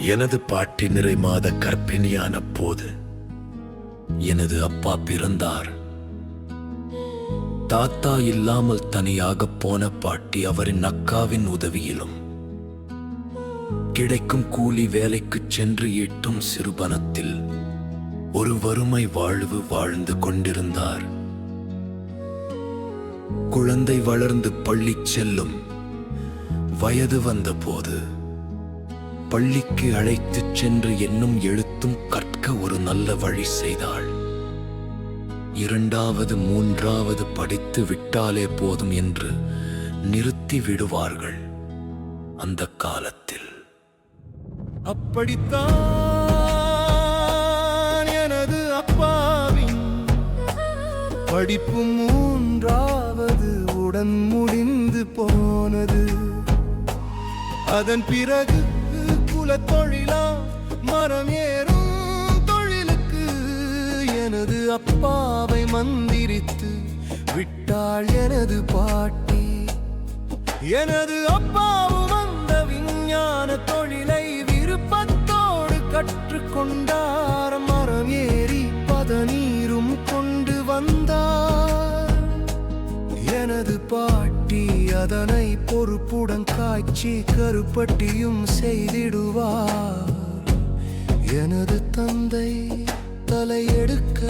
எனது பாட்டி நிறை மாத கர்ப்பிணியான போது எனது அப்பா பிறந்தார். தாத்தா இல்லாமல் தனியாக போன பாட்டி அவரின் அக்காவின் உதவியிலும் கிடைக்கும் கூலி வேலைக்குச் சென்று ஈட்டும் சிறுபணத்தில் ஒரு வறுமை வாழ்வு வாழ்ந்து கொண்டிருந்தார். குழந்தை வளர்ந்து பள்ளி செல்லும் வயது வந்தபோது பள்ளிக்கு அழைத்துச் சென்று என்னும் எழுத்தும் கற்க ஒரு நல்ல வழி செய்தாள். இரண்டாவது மூன்றாவது படித்து விட்டாலே போதும் என்று நிறுத்தி விடுவார்கள் அந்த காலத்தில். அப்படித்தான் எனது அப்பாவின் படிப்பு மூன்றாவது உடன் முடிந்து போனது. அதன் பிறகு தொழிலா மரம் ஏறும் தொழிலுக்கு. எனது அப்பாவை மந்திரித்து விட்டாள் எனது பாட்டி. எனது அப்பாவும் அந்த விஞ்ஞான தொழிலை விருப்பத்தோடு கற்றுக்கொண்டார். எனது பாட்டி அதனை பொறுப்புடன் காய்ச்சி கருப்பட்டியும் செய்திடுவார் எனது தந்தை தலையெடுக்க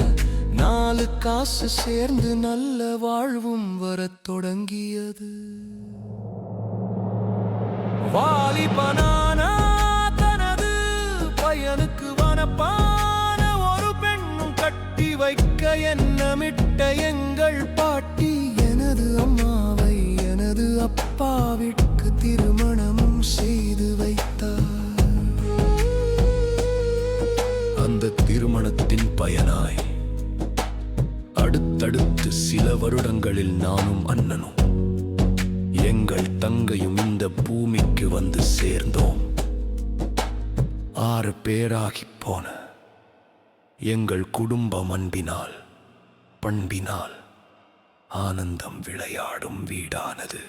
நாலு காசு சேர்ந்து நல்ல வாழ்வும் வரத் தொடங்கியது. வாலிபனான தனது பயனுக்கு வனப்பான ஒரு பெண்ணும் கட்டி வைக்க எண்ணமிட்ட எங்கள் பாட்டி எனது அம்மாவை எனது அப்பாவிற்கு திருமணமும் செய்து வைத்தார். அந்த திருமணத்தின் பயனாய் அடுத்தடுத்து சில வருடங்களில் நானும் அண்ணனும் எங்கள் தங்கையும் இந்த பூமிக்கு வந்து சேர்ந்தோம். ஆறு பேராகிப் போன எங்கள் குடும்பம் அன்பினால் பண்பினால். ஆனந்தம் விளையாடும் வீடானது.